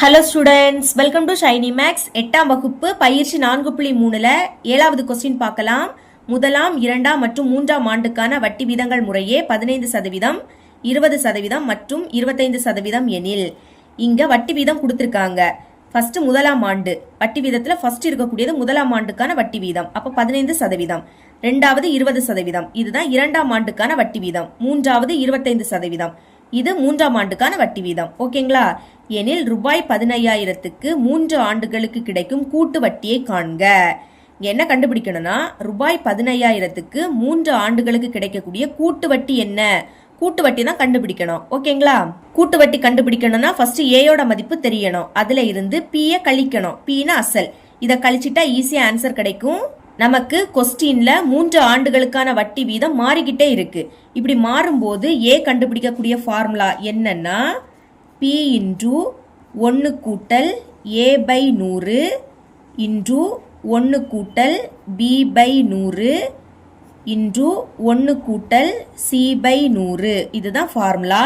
Hello students welcome to Shiny Max எட்டாம் வகுப்பு பயிற்சி நான்கு புள்ளி மூணுல ஏழாவது கொஸ்டின் பார்க்கலாம். முதலாம் இரண்டாம் மற்றும் மூன்றாம் ஆண்டுக்கான வட்டி வீதங்கள் முறையே பதினைந்து சதவீதம் இருபது சதவீதம் மற்றும் இருபத்தைந்து சதவீதம் எனில் இங்க வட்டி வீதம் கொடுத்துருக்காங்க. ஃபர்ஸ்ட் முதலாம் ஆண்டு. வட்டி வீதத்தில் ஃபர்ஸ்ட் இருக்கக்கூடியது முதலாம் ஆண்டுக்கான வட்டி வீதம். அப்போ பதினைந்து சதவீதம். ரெண்டாவது இருபது சதவீதம். இதுதான் இரண்டாம் ஆண்டுக்கான வட்டி வீதம். மூன்றாவது இருபத்தைந்து சதவீதம். இது மூன்றாம் ஆண்டுக்கான வட்டி வீதம். ஓகேங்களா? எனில் ரூபாய் பதினையாயிரத்துக்கு மூன்று ஆண்டுகளுக்கு கிடைக்கும் கூட்டு வட்டியை காண்க. என்ன கண்டுபிடிக்கணும்னா ரூபாய் பதினையாயிரத்துக்கு மூன்று ஆண்டுகளுக்கு கிடைக்கக்கூடிய கூட்டு வட்டி என்ன? கூட்டு வட்டி தான் கண்டுபிடிக்கணும். ஓகேங்களா? கூட்டு வட்டி கண்டுபிடிக்கணும்னா ஃபர்ஸ்ட் ஏயோட மதிப்பு தெரியணும். அதுல இருந்து பிய கழிக்கணும். பீனா அசல். இதை கழிச்சிட்டா ஈஸியா ஆன்சர் கிடைக்கும். நமக்கு கொஸ்டின்ல மூன்று ஆண்டுகளுக்கான வட்டி வீதம் மாறிக்கிட்டே இருக்கு. இப்படி மாறும்போது ஏ கண்டுபிடிக்கக்கூடிய ஃபார்முலா என்னன்னா பி இன்டு ஒன்று கூட்டல் ஏ பை நூறு இன்டு ஒன்று கூட்டல் பி பை நூறு இன்டு ஒன்று கூட்டல் சி பை நூறு. இதுதான் ஃபார்முலா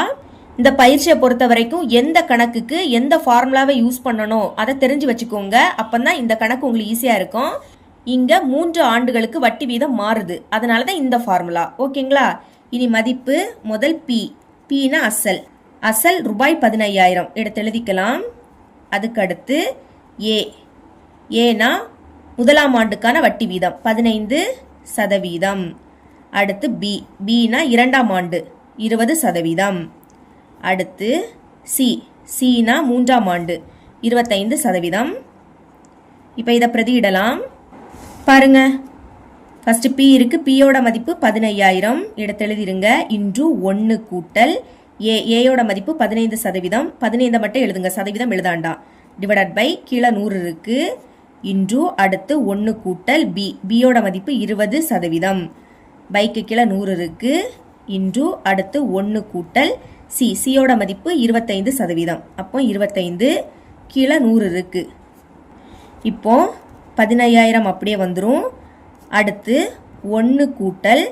இந்த பயிற்சியை பொறுத்த வரைக்கும் எந்த கணக்குக்கு எந்த ஃபார்முலாவை யூஸ் பண்ணணும் அதை தெரிஞ்சு வச்சுக்கோங்க. அப்போ தான் இந்த கணக்கு உங்களுக்கு ஈஸியாக இருக்கும். இங்க மூன்று ஆண்டுகளுக்கு வட்டி வீதம் மாறுது. அதனால தான் இந்த ஃபார்முலா ஓகேங்களா இனி மதிப்பு முதல் பி பீனா அசல். அசல் ரூபாய் பதினையாயிரம். எடுத்து எழுதிக்கலாம். அதுக்கடுத்து ஏ ஏனா முதலாம் ஆண்டுக்கான வட்டி வீதம். பதினைந்து சதவீதம். அடுத்து பி பினா இரண்டாம் ஆண்டு. இருபது சதவீதம். அடுத்து சி சீனா மூன்றாம் ஆண்டு. இருபத்தைந்து சதவீதம். இப்போ இதை பிரதியிடலாம் பாருங்க. ஃபஸ்ட்டு பி இருக்கு. பியோட மதிப்பு பதினையாயிரம். எடுத்து எழுதிருங்க இன்று ஒன்று கூட்டல் ஏ ஏயோட மதிப்பு பதினைந்து சதவீதம். பதினைந்து மட்டும் எழுதுங்க. சதவீதம் எழுதாண்டாம் டிவைடட் பை கீழே நூறு இருக்கு. இன்று அடுத்து ஒன்று கூட்டல் பி பியோட மதிப்பு இருபது சதவீதம். பைக்கு கீழே நூறு இருக்கு. இன்று அடுத்து ஒன்று கூட்டல் சி சியோட மதிப்பு இருபத்தைந்து சதவீதம். அப்போ இருபத்தைந்து கீழே நூறு இருக்கு. இப்போ பதினையாயிரம் அப்படியே வந்துடும் அடுத்து ஒன்று கூட்டல்.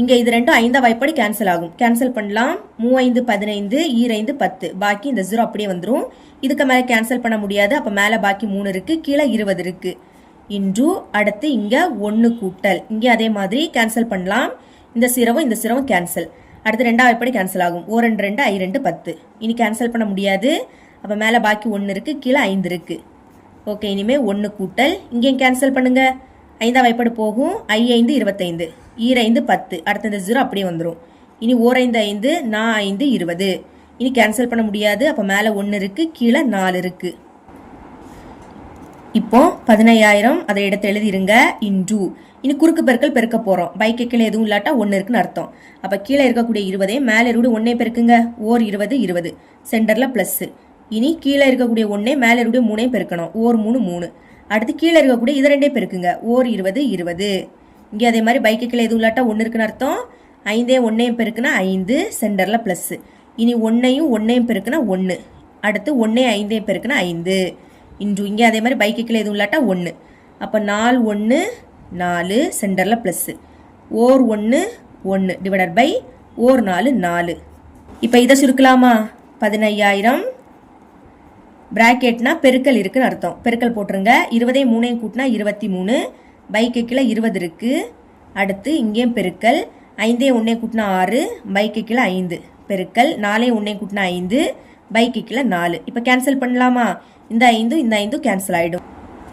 இங்கே இது ரெண்டும் ஐந்தா வாய்ப்படி கேன்சல் ஆகும். கேன்சல் பண்ணலாம். மூவைந்து பதினைந்து ஈரைந்து பத்து. பாக்கி இந்த ஜீரோ அப்படியே வந்துடும் இதுக்கு மேலே கேன்சல் பண்ண முடியாது. அப்போ மேலே பாக்கி மூணு இருக்குது கீழே இருபது இருக்குது இன்று அடுத்து இங்கே ஒன்று கூட்டல். இங்கே அதே மாதிரி கேன்சல் பண்ணலாம். இந்த சிரவும் இந்த சிரவும் கேன்சல் அடுத்து ரெண்டாவது வாய்ப்பாடு கேன்சல் ஆகும். ஓ ரெண்டு ரெண்டு ஐ ரெண்டு பத்து. இனி கேன்சல் பண்ண முடியாது. அப்போ மேலே பாக்கி ஒன்று இருக்குது கீழே ஐந்து இருக்குது ஓகே இனிமேல் ஒன்று கூட்டல். இங்கேயும் கேன்சல் பண்ணுங்க. ஐந்தாம் வாய்ப்பாடு போகும். ஐ ஐந்து இருபத்தைந்து. ஈரைந்து பத்து. அடுத்த இந்த ஜீரோ அப்படியே வந்துடும் இனி ஓரைந்து ஐந்து நா ஐந்து இருபது. இனி கேன்சல் பண்ண முடியாது. அப்போ மேலே ஒன்று இருக்குது கீழே நாலு இருக்குது இப்போ பதினையாயிரம் அதை எடுத்து எழுதிருங்க. இன்டூ. இனி குறுக்கு பெருக்கல் பெருக்க போகிறோம் பைக்கு கீழே எதுவும் இல்லாட்டா ஒன்று இருக்குன்னு அர்த்தம். அப்போ கீழே இருக்கக்கூடிய இருபதே மேலே இருக்கக்கூடிய ஒன்றே பெருக்குங்க ஓர் இருபது இருபது. சென்டரில் ப்ளஸ்ஸு இனி கீழே இருக்கக்கூடிய ஒன்றே மேலே இருக்கக்கூடிய மூணையும் பெருக்கணும். ஓர் மூணு மூணு. அடுத்து கீழே இருக்கக்கூடிய இது ரெண்டே பெருக்குங்க. ஓர் இருபது இருபது. இங்கே அதே மாதிரி பைக்கு கீழே எதுவும் இல்லாட்டா ஒன்று இருக்குன்னு அர்த்தம்? ஐந்தே ஒன்றையும் பெருக்குனா ஐந்து சென்டரில் ப்ளஸ்ஸு இனி ஒன்றையும் ஒன்றையும் பெருக்குனா ஒன்று அடுத்து ஒன்றே ஐந்தையும் பெருக்குனா ஐந்து. இன்று இங்கே அதே மாதிரி பைக்கு கீழே எதுவும் இல்லாட்டா ஒன்று அப்போ நாலு ஒன்று நாலு சென்டரில் ப்ளஸ்ஸு ஓர் ஒன்று ஒன்று டிவைடட் பை ஓர் நாலு நாலு. இப்போ இதை சுருக்கலாமா? பதினையாயிரம். பிராக்கெட்னா பெருக்கல் இருக்குன்னு அர்த்தம். பெருக்கல் போட்டுருங்க. இருபதையும் மூணையும் கூட்டினா இருபத்தி மூணு. பைக்கு கீழே இருபது இருக்குது அடுத்து இங்கேயும் பெருக்கல். ஐந்தே ஒன்றே கூட்டினா ஆறு. பைக்கு கீழே ஐந்து. பெருக்கல். நாலே ஒன்றே கூட்டினா ஐந்து. பைக்கு கீழே நாலு. இப்போ கேன்சல் பண்ணலாமா? இந்த ஐந்து இந்த ஐந்தும் கேன்சல் ஆகிடும்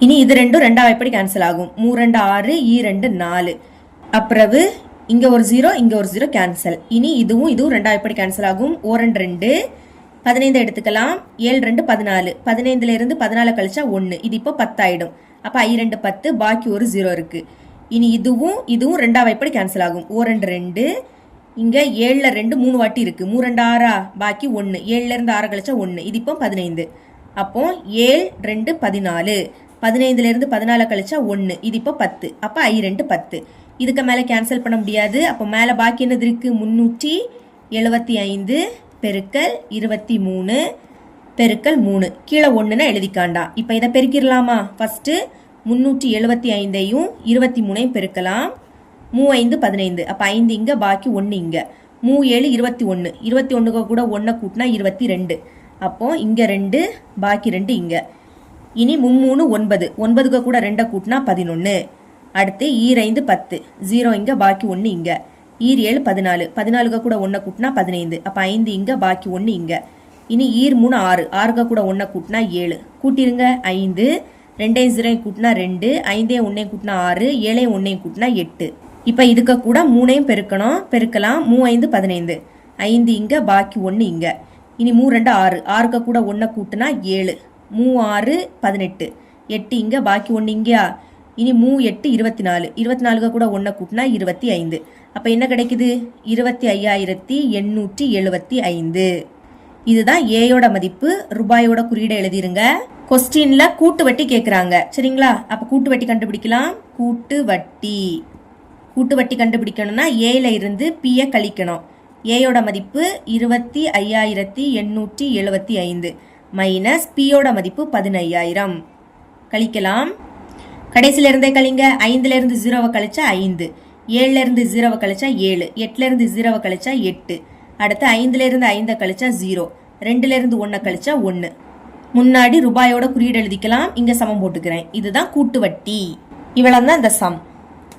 இனி இது ரெண்டும் ரெண்டாவது எப்படி கேன்சல் ஆகும்? மூ ரெண்டு ஆறு ஈ ரெண்டு நாலு. அப்புறவு இங்கே ஒரு ஜீரோ இங்கே ஒரு ஜீரோ கேன்சல் இனி இதுவும் இதுவும் ரெண்டாவது எப்படி கேன்சல் ஆகும்? ஓ ரெண்டு ரெண்டு. பதினைந்து எடுத்துக்கலாம். ஏழு ரெண்டு பதினாலு. பதினைந்துல இருந்து பதினாலு கழிச்சா ஒன்று இது இப்போ பத்தாயிடும். அப்போ ஐ ரெண்டு பத்து. பாக்கி ஒரு ஜீரோ இருக்கு. இனி இதுவும் இதுவும் ரெண்டாவது எப்படி கேன்சல் ஆகும். ஓ ரெண்டு ரெண்டு. இங்கே ஏழில் ரெண்டு மூணு வாட்டி இருக்குது மூணு ரெண்டு ஆறா. பாக்கி ஒன்று ஏழுலேருந்து ஆறு கழிச்சா ஒன்று இது இப்போ பதினைந்து. அப்போ ஏழு ரெண்டு பதினாலு. பதினைந்துலேருந்து பதினாலு கழிச்சா ஒன்று இது இப்போ பத்து. அப்போ ஐ ரெண்டு பத்து. இதுக்கு மேலே கேன்சல் பண்ண முடியாது. அப்போ மேலே பாக்கி என்னது இருக்குது முந்நூற்றி எழுபத்தி ஐந்து. பெருக்கல் இருபத்தி மூணு பெருக்கல் மூணு. கீழே ஒன்றுனா எழுதிக்காண்டா. இப்போ இதை பெருக்கிடலாமா? ஃபஸ்ட்டு முந்நூற்றி எழுபத்தி ஐந்தையும் இருபத்தி மூணையும் பெருக்கலாம். மூ ஐந்து பதினைந்து. அப்போ ஐந்து இங்கே பாக்கி ஒன்று இங்கே. மூ ஏழு இருபத்தி ஒன்று இருபத்தி ஒன்றுக்கு கூட ஒன்றை கூட்டினா இருபத்தி ரெண்டு. அப்போது இங்கே ரெண்டு பாக்கி ரெண்டு இங்கே. இனி மும்மூணு ஒன்பது. ஒன்பதுக்கு கூட ரெண்டை கூட்டினா பதினொன்று அடுத்து ஈரைந்து பத்து. ஜீரோ இங்கே பாக்கி ஒன்று இங்கே. ஈர் ஏழு பதினாலு. பதினாலுக கூட ஒன்றை கூட்டினா பதினைந்து. அப்போ ஐந்து இங்கே பாக்கி ஒன்று இங்கே. இனி ஈர் மூணு ஆறு. ஆறுக கூட ஒன்றை கூட்டினா ஏழு. கூட்டிருங்க ஐந்து. ரெண்டையும் ஜீரோயும் கூட்டினா ரெண்டு. ஐந்தையும் ஒன்றையும் கூட்டினா ஆறு. ஏழையும் ஒன்றையும் கூட்டினா எட்டு. இப்போ இதுக்கு கூட மூணையும் பெருக்கணும். பெருக்கலாம். மூ ஐந்து பதினைந்து. ஐந்து இங்கே பாக்கி ஒன்று இங்கே. இனி மூ ரெண்டு ஆறு. ஆறுக்க கூட ஒன்றை கூட்டினா ஏழு. மூ ஆறு பதினெட்டு. எட்டு இங்கே பாக்கி ஒன்று இங்கேயா? இனி மூ எட்டு இருபத்தி நாலு இருபத்தி நாலுக்கு கூட ஒன்றை கூட்டினா இருபத்தி ஐந்து. அப்போ என்ன கிடைக்குது? இருபத்தி ஐயாயிரத்தி எண்ணூற்றி எழுபத்தி ஐந்து. இதுதான் ஏயோட மதிப்பு. ரூபாயோட குறியீடை எழுதிருங்க. கொஸ்டின்ல கூட்டு வட்டி கேட்குறாங்க சரிங்களா? அப்போ கூட்டு வட்டி கண்டுபிடிக்கலாம். கூட்டு வட்டி. கூட்டு வட்டி கண்டுபிடிக்கணும்னா ஏல இருந்து பியை கழிக்கணும். ஏயோட மதிப்பு இருபத்தி ஐயாயிரத்தி எண்ணூற்றி எழுபத்தி ஐந்து. மைனஸ் பியோட மதிப்பு பதினையாயிரம். கழிக்கலாம். கடைசியில இருந்தே கழிங்க. ஐந்துல இருந்து ஜீரோவை கழிச்சா ஐந்து. ஏழுல இருந்து ஜீரோவை கழிச்சா ஏழு. எட்டுல இருந்து ஜீரோவை கழிச்சா எட்டு. அடுத்து ஐந்துல இருந்து ஐந்தை கழிச்சா ஜீரோ ரெண்டுல இருந்து ஒன்றை கழிச்சா ஒன்று முன்னாடி ரூபாயோட குறியீடு எழுதிக்கலாம். இங்க சமம் போட்டுக்கிறேன். இதுதான் கூட்டு வட்டி. இவ்வளவு தான் இந்த சம்